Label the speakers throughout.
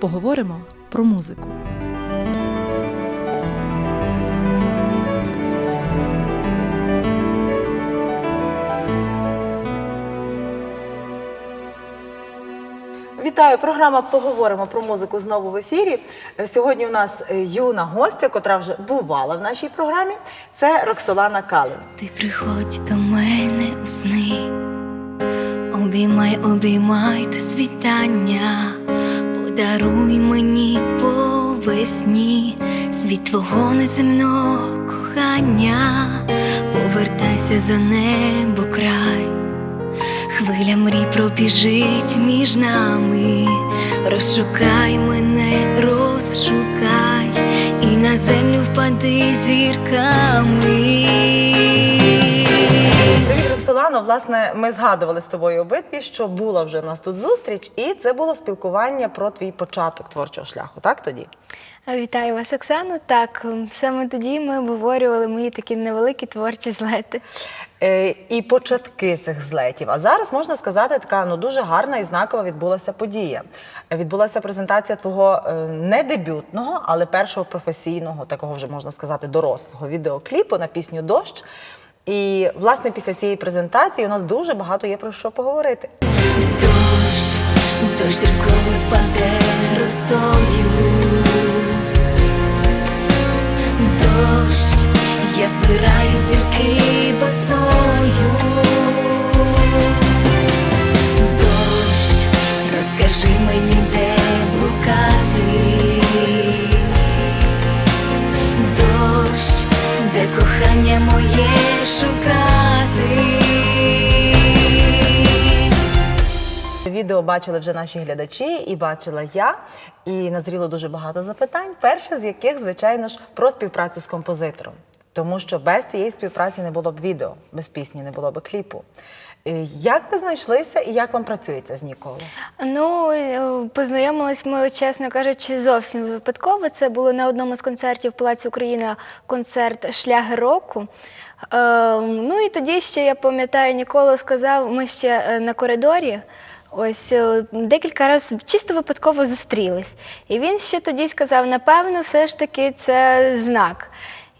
Speaker 1: поговоримо про музику.
Speaker 2: Вітаю, програма Поговоримо про музику знову в ефірі. Сьогодні у нас е, юна гостя, котра вже бувала в нашій програмі. Це Роксолана Калин.
Speaker 3: Ти приходь до мене у сни, обіймай, обіймай до світання, подаруй мені по весні світ твого неземного кохання, повертайся за небо край, хвиля мрій пробіжить між нами, розшукай мене, розшукай, і на землю впади зірками.
Speaker 2: Привіт, Роксолано. Власне, ми згадували з тобою обидві, що була вже у нас тут зустріч, і це було спілкування про твій початок творчого шляху. Так тоді?
Speaker 4: Вітаю вас, Оксано. Так, саме тоді ми обговорювали мої такі невеликі творчі злети.
Speaker 2: Е, і початки цих злетів. А зараз можна сказати, така ну дуже гарна і знакова відбулася подія. Відбулася презентація твого е, не дебютного, але першого професійного, такого вже можна сказати, дорослого відеокліпу на пісню Дощ. І власне після цієї презентації у нас дуже багато є про що поговорити.
Speaker 3: Дощ, дощ зірковий впаде росою. Дощ, я збираю зірки
Speaker 2: бачили вже наші глядачі, і бачила я, і назріло дуже багато запитань. Перше з яких, звичайно ж, про співпрацю з композитором. Тому що без цієї співпраці не було б відео, без пісні не було б кліпу. Е, Як ви знайшлися і як вам працюється з Ніколою?
Speaker 4: Ну, е, познайомились ми, чесно кажучи, зовсім випадково. Це було на одному з концертів Палаці Україна концерт Шлягер року. Е, ну і тоді ще я пам'ятаю, Нікола сказав, ми ще е, на коридорі. Ось е, декілька разів чисто випадково зустрілись. І він ще тоді сказав: напевно, все ж таки це знак.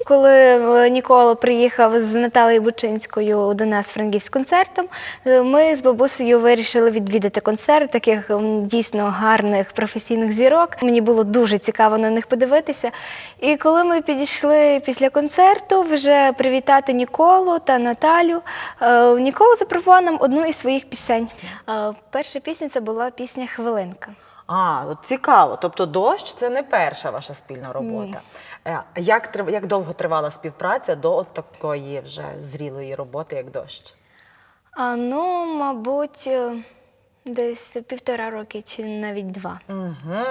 Speaker 4: Коли е, Нікола приїхав з Наталією Бучинською до нас в Франківськ з концертом, е, ми з бабусею вирішили відвідати концерт таких дійсно гарних професійних зірок. Мені було дуже цікаво на них подивитися. І коли ми підійшли після концерту вже привітати Ніколу та Наталю, е, Нікола запропонував нам одну із своїх пісень. Перша пісня це була пісня Хвилинка.
Speaker 2: А, от цікаво. Тобто, дощ це не перша ваша спільна робота. Е, Як, трив- як довго тривала співпраця до от такої вже зрілої роботи, як дощ?
Speaker 4: А, ну, мабуть, е, десь півтора роки чи навіть два.
Speaker 2: Угу.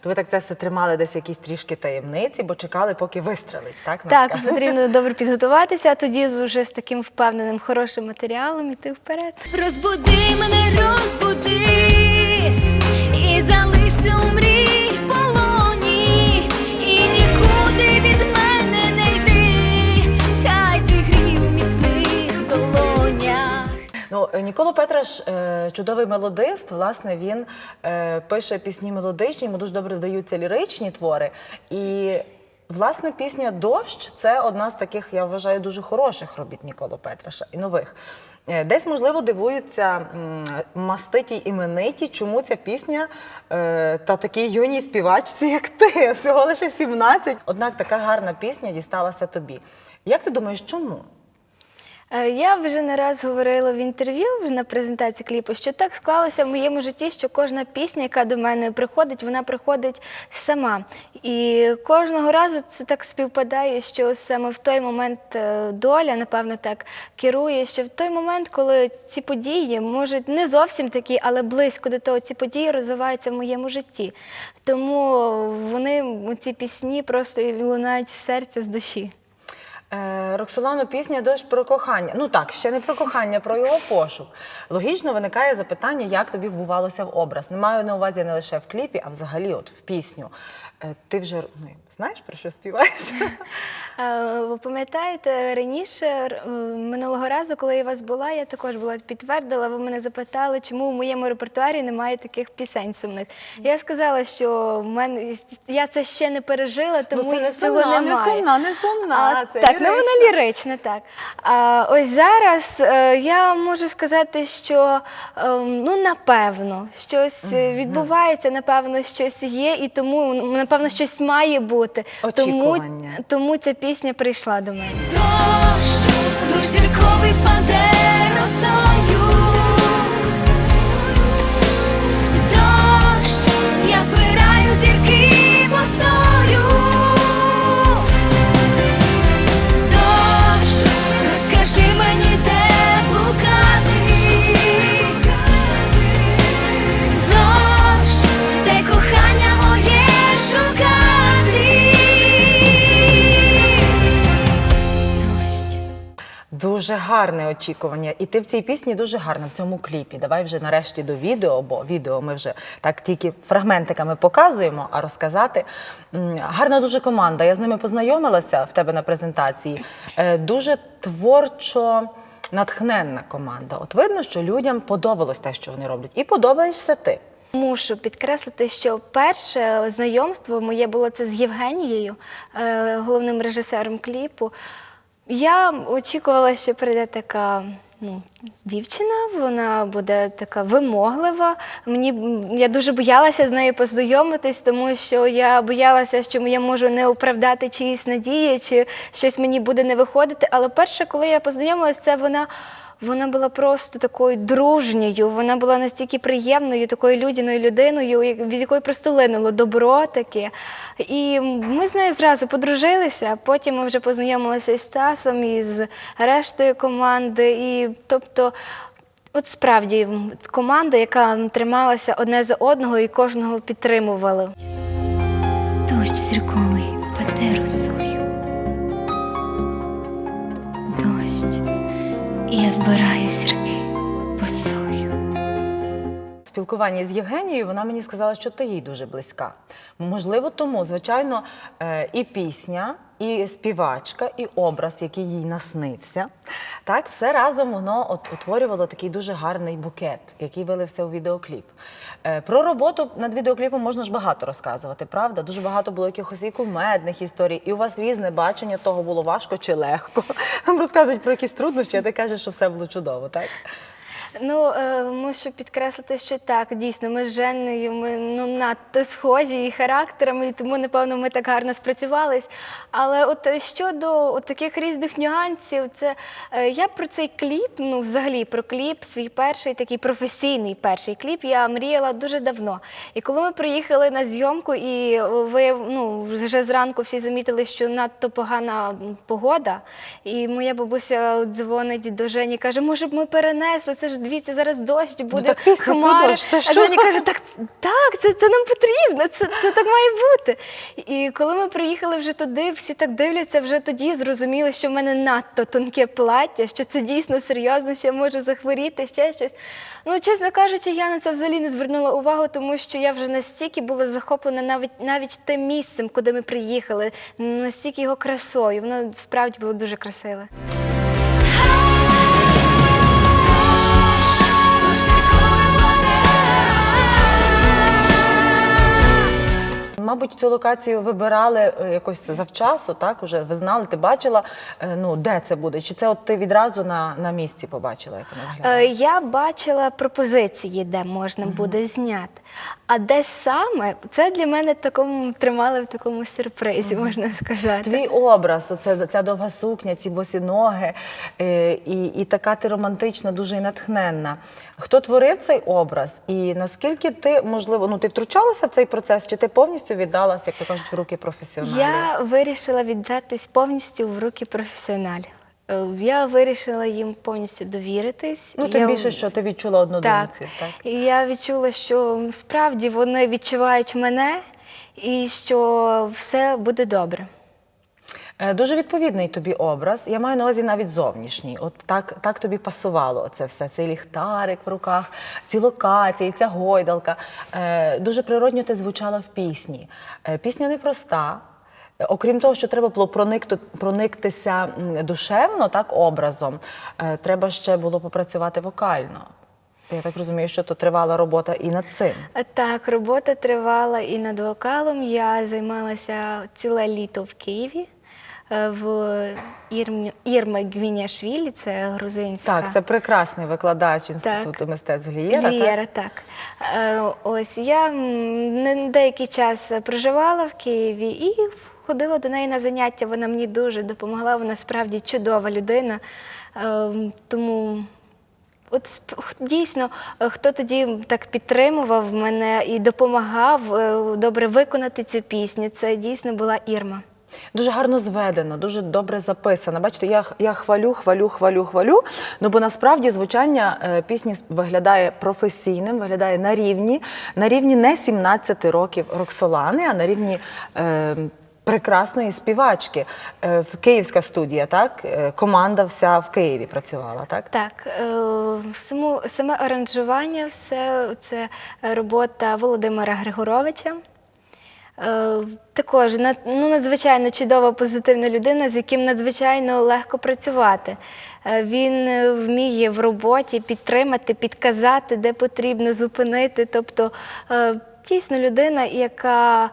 Speaker 2: То ви так це все тримали десь якісь трішки таємниці, бо чекали, поки вистрелить, так?
Speaker 4: Так, потрібно добре підготуватися, а тоді вже з таким впевненим хорошим матеріалом іти вперед.
Speaker 3: Розбуди мене, розбуди і залишся у мрій
Speaker 2: Ну, е, Ніколо Петраш е, чудовий мелодист. Власне, він е, пише пісні мелодичні, йому дуже добре вдаються ліричні твори. І власне пісня Дощ це одна з таких, я вважаю, дуже хороших робіт Ніколо Петраша і нових. Десь, можливо, дивуються маститі імениті, чому ця пісня та такій юній співачці, як ти, всього лише 17. Однак така гарна пісня дісталася тобі. Як ти думаєш, чому?
Speaker 4: Е, Я вже не раз говорила в інтерв'ю на презентації кліпу, що так склалося в моєму житті, що кожна пісня, яка до мене приходить, вона приходить сама. І кожного разу це так співпадає, що саме в той момент е, доля, напевно, так керує, що в той момент, коли ці події, може, не зовсім такі, але близько до того, ці події розвиваються в моєму житті. Тому вони, ці пісні, просто лунають з серця, з душі.
Speaker 2: Е, Роксолано, пісня дощ про кохання. Ну так, ще не про кохання, про його пошук. Логічно виникає запитання, як тобі вбувалося в образ. Не маю на увазі не лише в кліпі, а взагалі от в пісню. Е, Ти вже ну, Знаєш, про що співаєш?
Speaker 4: Ви пам'ятаєте, раніше е, минулого разу, коли я у вас була, я також була підтвердила. Ви мене запитали, чому в моєму репертуарі немає таких пісень сумних. Я сказала, що в мене я це ще не пережила, тому
Speaker 2: ну, це не
Speaker 4: цього
Speaker 2: сумна, не сумна, не сумна.
Speaker 4: А,
Speaker 2: це
Speaker 4: так, ну вона лірична, так. А, ось зараз е, я можу сказати, що е, ну напевно щось відбувається, напевно, щось є, і тому напевно щось має бути. Тому,
Speaker 2: Очікування.
Speaker 4: тому ця пісня прийшла до мене.
Speaker 2: Дуже гарне очікування. І ти в цій пісні дуже гарна в цьому кліпі. Давай вже нарешті до відео, бо відео ми вже так тільки фрагментиками показуємо, а розказати. Гарна дуже команда. Я з ними познайомилася в тебе на презентації. Е, Дуже творчо. Натхненна команда. От видно, що людям подобалось те, що вони роблять, і подобаєшся ти.
Speaker 4: Мушу підкреслити, що перше знайомство моє було це з Євгенією, е, головним режисером кліпу. Я очікувала, що прийде така ну, дівчина, вона буде така вимоглива. Мені я дуже боялася з нею познайомитись, тому що я боялася, що я можу не оправдати чиїсь надії, чи щось мені буде не виходити. Але перше, коли я познайомилася, це вона. Вона була просто такою дружньою, вона була настільки приємною, такою людяною людиною, від якої просто линуло добро таке. І ми з нею зразу подружилися, потім ми вже познайомилися із Стасом, і з рештою команди. І тобто, от справді команда, яка трималася одне за одного і кожного підтримувала.
Speaker 3: Дощ зірковий впаде росою. Дощ, і я збираю зірки босою.
Speaker 2: В спілкуванні з Євгенією вона мені сказала, що ти їй дуже близька. Можливо, тому, звичайно, е, і пісня, і співачка, і образ, який їй наснився. Так, все разом воно утворювало такий дуже гарний букет, який вилився у відеокліп. Е, Про роботу над відеокліпом можна ж багато розказувати, правда? Дуже багато було якихось і кумедних історій, і у вас різне бачення того було важко чи легко. Розказують про якісь труднощі, а ти кажеш, що все було чудово, так?
Speaker 4: Ну, е, мушу підкреслити, що так, дійсно, ми з Женнею ми ну, надто схожі і характерами, і тому, напевно, ми так гарно спрацювались. Але от щодо от таких різних нюансів, це е, я про цей кліп, ну взагалі про кліп, свій перший такий професійний перший кліп, я мріяла дуже давно. І коли ми приїхали на зйомку, і ви ну, вже зранку всі замітили, що надто погана погода, і моя бабуся дзвонить до Жені, каже, може б ми перенесли, це ж дивіться, зараз дощ буде,
Speaker 2: так
Speaker 4: хмари. а? Женя каже, так, так, це, це нам потрібно, це, це так має бути. І коли ми приїхали вже туди, всі так дивляться, вже тоді зрозуміли, що в мене надто тонке плаття, що це дійсно серйозно, що я можу захворіти, ще щось. Ну, чесно кажучи, я на це взагалі не звернула увагу, тому що я вже настільки була захоплена навіть навіть тим місцем, куди ми приїхали, настільки його красою. Воно справді було дуже красиве.
Speaker 2: Мабуть, цю локацію вибирали е, якось завчасу, так? Уже ви знали, ти бачила, е, ну, де це буде? Чи це от ти відразу на, на місці побачила, як
Speaker 4: Е,
Speaker 2: виглядає?
Speaker 4: Я бачила пропозиції, де можна буде зняти. А де саме, це для мене такому тримали в такому сюрпризі, можна сказати.
Speaker 2: Твій образ, оце, ця довга сукня, ці босі ноги, і, і така ти романтична, дуже і натхненна. Хто творив цей образ? І наскільки ти, можливо, ну ти втручалася в цей процес, чи ти повністю віддалася, як то кажуть, в руки професіоналів?
Speaker 4: Я вирішила віддатись повністю в руки професіоналів. Е, Я вирішила їм повністю довіритись.
Speaker 2: Ну, тим
Speaker 4: Я-
Speaker 2: більше, що ти відчула однодумців, так?
Speaker 4: так? я відчула, що справді вони відчувають мене і що все буде добре.
Speaker 2: Е, Дуже відповідний тобі образ. Я маю на увазі навіть зовнішній. От так, так тобі пасувало це все. Цей ліхтарик в руках, ці локації, ця гойдалка. Е, Дуже природньо ти звучала в пісні. Е, Пісня непроста. окрім того, що треба було проникти, прониктися душевно, так, образом, треба ще було попрацювати вокально. Я так розумію, що то тривала робота і над цим.
Speaker 4: Так, робота тривала і над вокалом. Я займалася ціле літо в Києві. Е, В Ірм- Ірма Гвіняшвілі, це грузинська.
Speaker 2: Так, це прекрасний викладач інституту мистецтв Глієра. так?
Speaker 4: Глієра, так. Е, Ось я деякий час проживала в Києві і ходила до неї на заняття. Вона мені дуже допомогла. Вона справді чудова людина. Е, Тому от дійсно, хто тоді так підтримував мене і допомагав добре виконати цю пісню, це дійсно була Ірма.
Speaker 2: Дуже гарно зведено, дуже добре записано. Бачите, я, я хвалю, хвалю, хвалю, хвалю. Ну бо насправді звучання е, пісні виглядає професійним, виглядає на рівні, на рівні не 17 років Роксолани, а на рівні. Е, Прекрасної співачки. Е, Київська студія, так? Е, Команда вся в Києві працювала, так?
Speaker 4: Так, е, саме аранжування, все це робота Володимира Григоровича. Е, Також ну, надзвичайно чудова, позитивна людина, з яким надзвичайно легко працювати. Е, Він е, вміє в роботі підтримати, підказати, де потрібно зупинити. Тобто дійсно людина, яка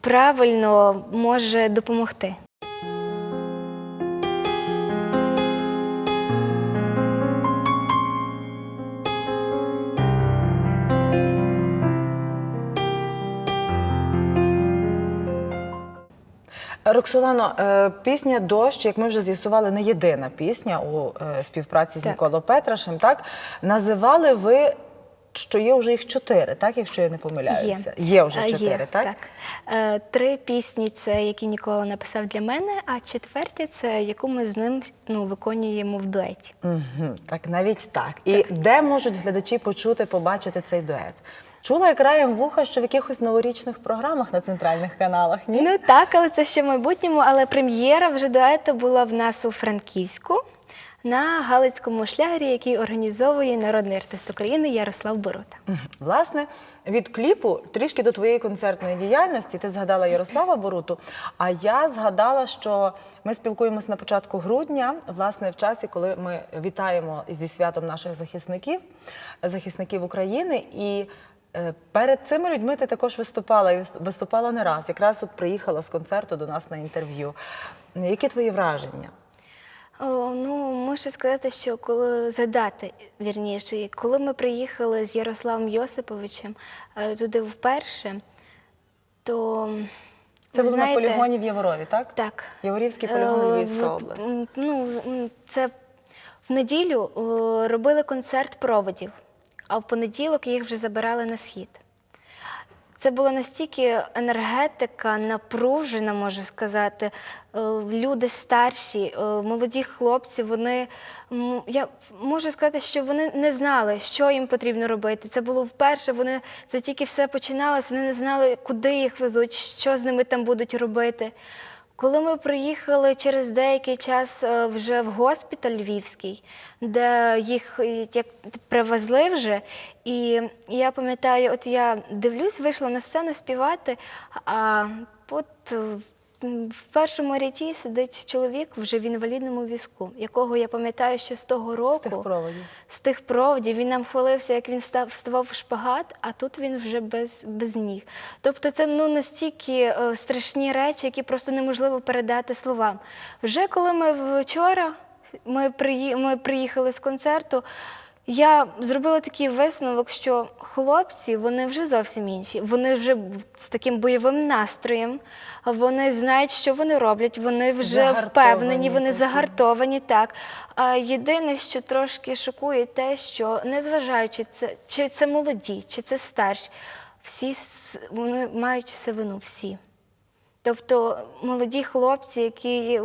Speaker 4: правильно може допомогти.
Speaker 2: Роксолано, е, пісня Дощ, як ми вже з'ясували, не єдина пісня у е, співпраці з Ніколо Петрашем. Так називали ви, що є вже їх чотири, так, якщо я не помиляюся. Є, вже
Speaker 4: Е,
Speaker 2: чотири, так?
Speaker 4: так. Три пісні це які Нікола написав для мене, а четверті це яку ми з ним ну, виконуємо в дуеті.
Speaker 2: Угу, так, навіть так. І де можуть глядачі почути, побачити цей дует? Чула як раєм вуха, що в якихось новорічних програмах на центральних каналах, ні?
Speaker 4: Ну так, але це ще в майбутньому. Але прем'єра вже дуету була в нас у Франківську на Галицькому шлягері, який організовує народний артист України Ярослав Борота.
Speaker 2: Власне, від кліпу трішки до твоєї концертної діяльності ти згадала Ярослава Боруту. А я згадала, що ми спілкуємося на початку грудня, власне, в часі, коли ми вітаємо зі святом наших захисників, захисників України. І перед цими людьми ти також виступала і виступала не раз. Якраз от приїхала з концерту до нас на інтерв'ю. Які твої враження?
Speaker 4: О, ну, мушу сказати, що коли згадати, вірніше, коли ми приїхали з Ярославом Йосиповичем е, туди вперше, то
Speaker 2: Це було на полігоні в Яворові, так?
Speaker 4: Так.
Speaker 2: Яворівський полігон,
Speaker 4: Е,
Speaker 2: Львівська область.
Speaker 4: Ну, це в неділю е, робили концерт проводів, а в понеділок їх вже забирали на схід. Це була настільки енергетика, напружена, можу сказати. Е, Люди старші, е, молоді хлопці, вони я можу сказати, що вони не знали, що їм потрібно робити. Це було вперше. Вони це тільки все починалось. Вони не знали, куди їх везуть, що з ними там будуть робити. Коли ми приїхали через деякий час е, вже в госпіталь Львівський, де їх е, привезли вже, і я пам'ятаю, от я дивлюсь, вийшла на сцену співати, а от в першому ряді сидить чоловік вже в інвалідному візку, якого я пам'ятаю, що з того року
Speaker 2: З тих проводів.
Speaker 4: з тих проводів він нам хвалився, як він став вставав в шпагат, а тут він вже без, без ніг. Тобто це ну настільки е, страшні речі, які просто неможливо передати словам. Вже коли ми вчора ми, приї, ми приїхали з концерту. Я зробила такий висновок, що хлопці вони вже зовсім інші. Вони вже з таким бойовим настроєм, вони знають, що вони роблять, вони вже впевнені, вони
Speaker 2: такі.
Speaker 4: загартовані, так. А єдине, що трошки шокує, те, що незважаючи це, чи це молоді, чи це старші, всі вони мають сивину, всі. Тобто молоді хлопці, які,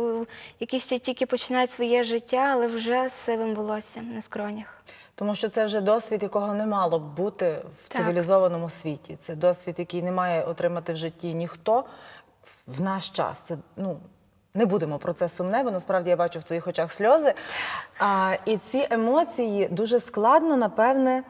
Speaker 4: які ще тільки починають своє життя, але вже з сивим волоссям на скронях.
Speaker 2: Тому що це вже досвід, якого не мало б бути в
Speaker 4: Так.
Speaker 2: цивілізованому світі. Це досвід, який не має отримати в житті ніхто в наш час. Це ну. Не будемо про це сумне, бо насправді я бачу в твоїх очах сльози. А, і ці емоції дуже складно, напевне,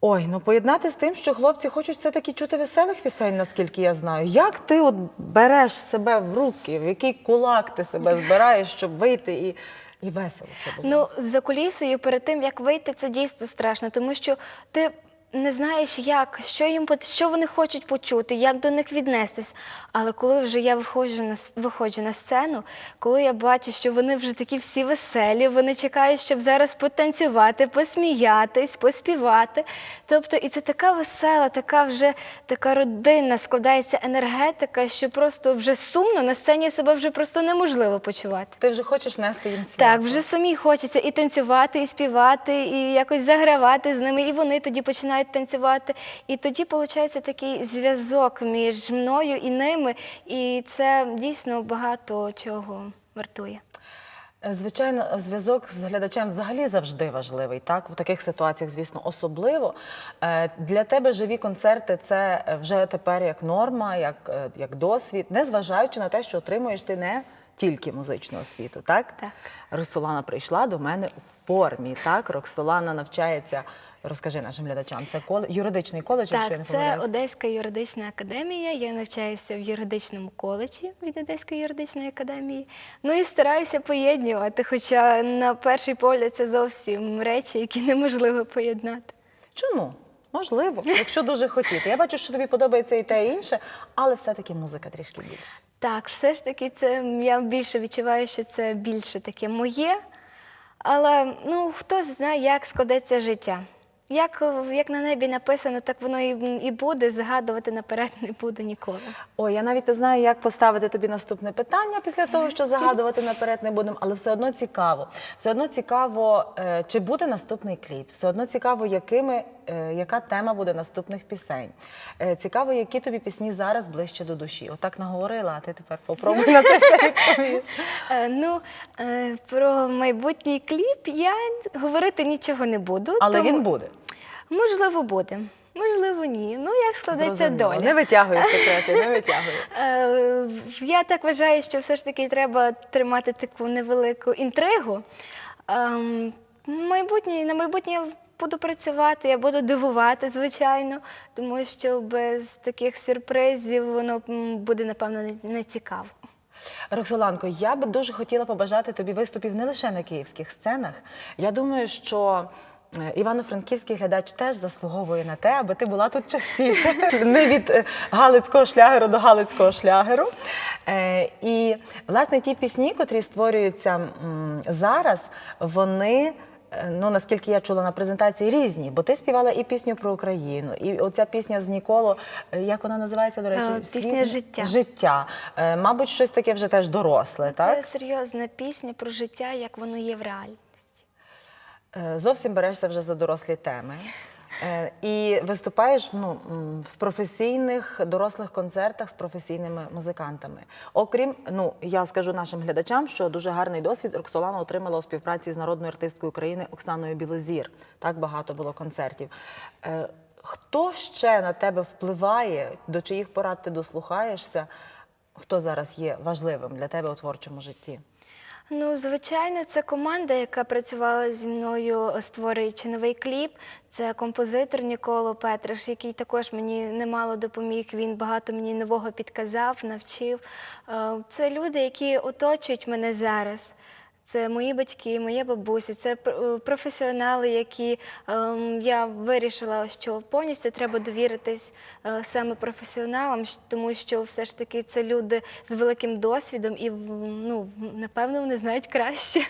Speaker 2: Ой, ну поєднати з тим, що хлопці хочуть все-таки чути веселих пісень, наскільки я знаю. Як ти от береш себе в руки, в який кулак ти себе збираєш, щоб вийти і, і весело це було?
Speaker 4: Ну, за кулісою перед тим, як вийти, це дійсно страшно, тому що ти не знаєш, як, що їм що вони хочуть почути, як до них віднестись. Але коли вже я виходжу на виходжу на сцену, коли я бачу, що вони вже такі всі веселі, вони чекають, щоб зараз потанцювати, посміятись, поспівати. Тобто, і це така весела, така вже така родинна складається енергетика, що просто вже сумно на сцені себе вже просто неможливо почувати.
Speaker 2: Ти вже хочеш нести їм свято.
Speaker 4: Так, вже самі хочеться і танцювати, і співати, і якось загравати з ними, і вони тоді починають танцювати. І тоді виходить такий зв'язок між мною і ними, і це дійсно багато чого вартує.
Speaker 2: Е, Звичайно, зв'язок з глядачем взагалі завжди важливий. Так, в таких ситуаціях, звісно, особливо. Е, Для тебе живі концерти це вже тепер як норма, як, е, як досвід, незважаючи на те, що отримуєш ти не тільки музичну освіту. Так?
Speaker 4: Так.
Speaker 2: Роксолана прийшла до мене в формі. Так, Роксолана навчається. Розкажи нашим глядачам, це кол... юридичний коледж, якщо я не
Speaker 4: Так, це. Одеська юридична академія. Я навчаюся в юридичному коледжі від Одеської юридичної академії. Ну і стараюся поєднувати, хоча на перший погляд це зовсім речі, які неможливо поєднати.
Speaker 2: Чому? Можливо, якщо дуже хотіти. Я бачу, що тобі подобається і те, і інше, але все-таки музика трішки більше.
Speaker 4: Так, все ж таки, це я більше відчуваю, що це більше таке моє. Але ну хто знає, як складеться життя. Як, як на небі написано, так воно і, і буде. Згадувати наперед не буду ніколи.
Speaker 2: Ой, я навіть не знаю, як поставити тобі наступне питання після того, що загадувати наперед не будемо, але все одно цікаво. Все одно цікаво, е, чи буде наступний кліп. Все одно цікаво, якими, е, яка тема буде наступних пісень. Е, Цікаво, які тобі пісні зараз ближче до душі. Отак наговорила, а ти тепер попробуй на це все відповіш.
Speaker 4: Ну, про майбутній кліп я говорити нічого не буду.
Speaker 2: Але
Speaker 4: тому-
Speaker 2: він буде.
Speaker 4: Можливо, буде. Можливо, ні. Ну, як складеться
Speaker 2: Зрозуміло.
Speaker 4: доля.
Speaker 2: Не витягуй секрети, не витягуй.
Speaker 4: Е, Я так вважаю, що все ж таки треба тримати таку невелику інтригу. Майбутнє, на майбутнє я буду працювати, я буду дивувати, звичайно, тому що без таких сюрпризів воно буде, напевно, не- цікаво.
Speaker 2: Роксоланко, я би дуже хотіла побажати тобі виступів не лише на київських сценах. Я думаю, що е, івано-франківський глядач теж заслуговує на те, аби ти була тут частіше, не від е, галицького шлягеру до галицького шлягеру. Е, І власне ті пісні, котрі створюються зараз, вони. е, Ну, наскільки я чула на презентації різні, бо ти співала і пісню про Україну, і оця пісня з Ніколо, е, як вона називається, до речі,
Speaker 4: Е, пісня «Життя».
Speaker 2: життя. Е, Мабуть, щось таке вже теж доросле, так?
Speaker 4: Це серйозна пісня про життя, як воно є в реальності.
Speaker 2: Е, Зовсім берешся вже за дорослі теми. Е, І виступаєш ну, в професійних дорослих концертах з професійними музикантами. Окрім, ну я скажу нашим глядачам, що дуже гарний досвід Роксолана отримала у співпраці з народною артисткою України Оксаною Білозір. Так багато було концертів. Е, Хто ще на тебе впливає, до чиїх порад ти дослухаєшся? Хто зараз є важливим для тебе у творчому житті?
Speaker 4: Ну, звичайно, це команда, яка працювала зі мною, створюючи новий кліп. Це композитор Ніколо Петриш, який також мені немало допоміг. Він багато мені нового підказав, навчив. Е, Це люди, які оточують мене зараз. Це мої батьки, моя бабуся, це е, професіонали, які ем, я вирішила, що повністю треба довіритись е, саме професіоналам, тому що все ж таки це люди з великим досвідом і ну, напевно вони знають краще.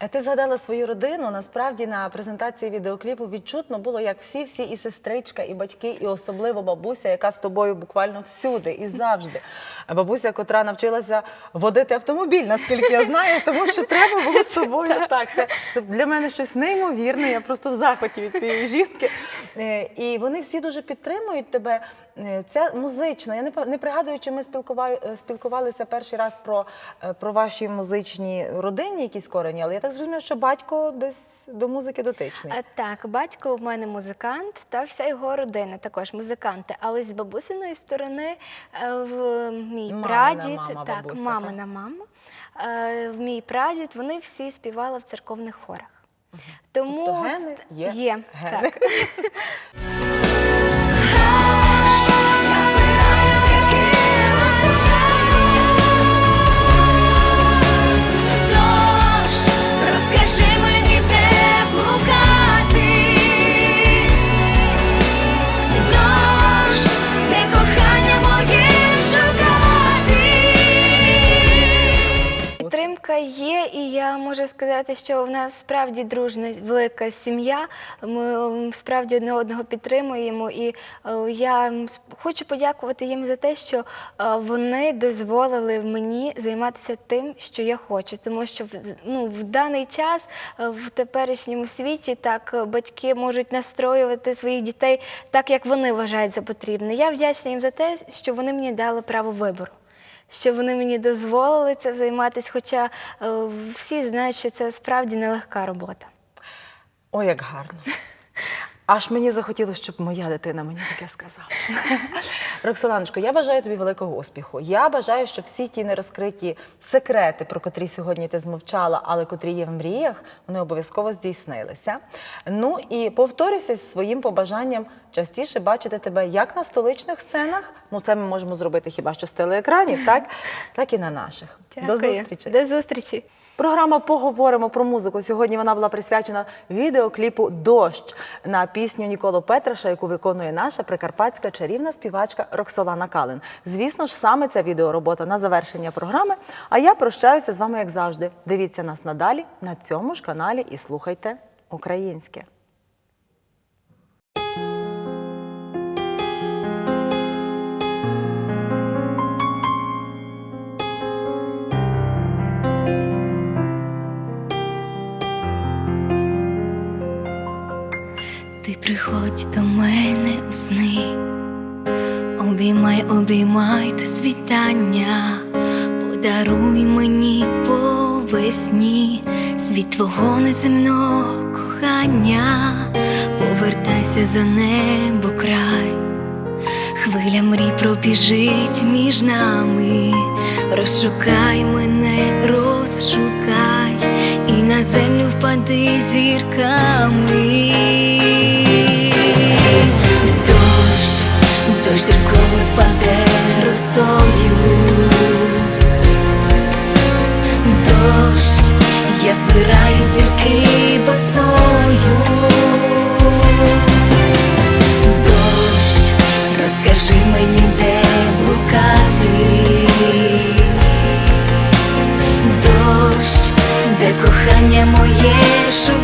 Speaker 2: Е, Ти згадала свою родину. Насправді на презентації відеокліпу відчутно було, як всі-всі і сестричка, і батьки, і особливо бабуся, яка з тобою буквально всюди і завжди. Бабуся, котра навчилася водити автомобіль, наскільки я знаю, тому що треба було з тобою. Так, це, це для мене щось неймовірне. Я просто в захваті від цієї жінки. Е, І вони всі дуже підтримують тебе. Е, Це музично. Я не не пригадую, чи ми е, спілкувалися перший раз про, е, про ваші музичні родинні якісь корені, але я так зрозуміла, що батько десь до музики дотичний.
Speaker 4: Так, батько в мене музикант, та вся його родина також музиканти. Але з бабусиної сторони в мій
Speaker 2: Мамина
Speaker 4: прадід,
Speaker 2: мама,
Speaker 4: так,
Speaker 2: бабуся,
Speaker 4: мамина мама, е, в мій прадід, вони всі співали в церковних хорах. Тому
Speaker 2: Тобто гени є
Speaker 4: є
Speaker 2: гени.
Speaker 4: так. така є, і я можу сказати, що в нас справді дружна велика сім'я. Ми справді одне одного підтримуємо. І е, я хочу подякувати їм за те, що е, вони дозволили мені займатися тим, що я хочу. Тому що ну, в даний час е, в теперішньому світі так батьки можуть настроювати своїх дітей так, як вони вважають за потрібне. Я вдячна їм за те, що вони мені дали право вибору. Що вони мені дозволили цим займатися, хоча е, всі знають, що це справді нелегка робота.
Speaker 2: О, як гарно. Аж мені захотілося, щоб моя дитина мені таке сказала. Роксоланочко, я бажаю тобі великого успіху. Я бажаю, щоб всі ті нерозкриті секрети, про котрі сьогодні ти змовчала, але котрі є в мріях, вони обов'язково здійснилися. Ну і повторюся зі своїм побажанням частіше бачити тебе як на столичних сценах. Ну, це ми можемо зробити хіба що з телеекранів, так? Так і на наших. До зустрічі.
Speaker 4: До зустрічі.
Speaker 2: Програма Поговоримо про музику. Сьогодні вона була присвячена відеокліпу Дощ на пісню Ніколо Петраша, яку виконує наша прикарпатська чарівна співачка Роксолана Калин. Звісно ж, саме ця відеоробота на завершення програми. А я прощаюся з вами, як завжди. Дивіться нас надалі на цьому ж каналі і слухайте українське.
Speaker 3: Приходь до мене у сни, обіймай, обіймай до світання, подаруй мені по весні світ твого неземного кохання, повертайся за небо край, хвиля мрій пробіжить між нами, розшукай мене, розшукай, і на землю впади зірками. не впаде росою, дощ, я збираю зірки босою, дощ, розкажи мені, де блукати, дощ, де кохання моє шукати.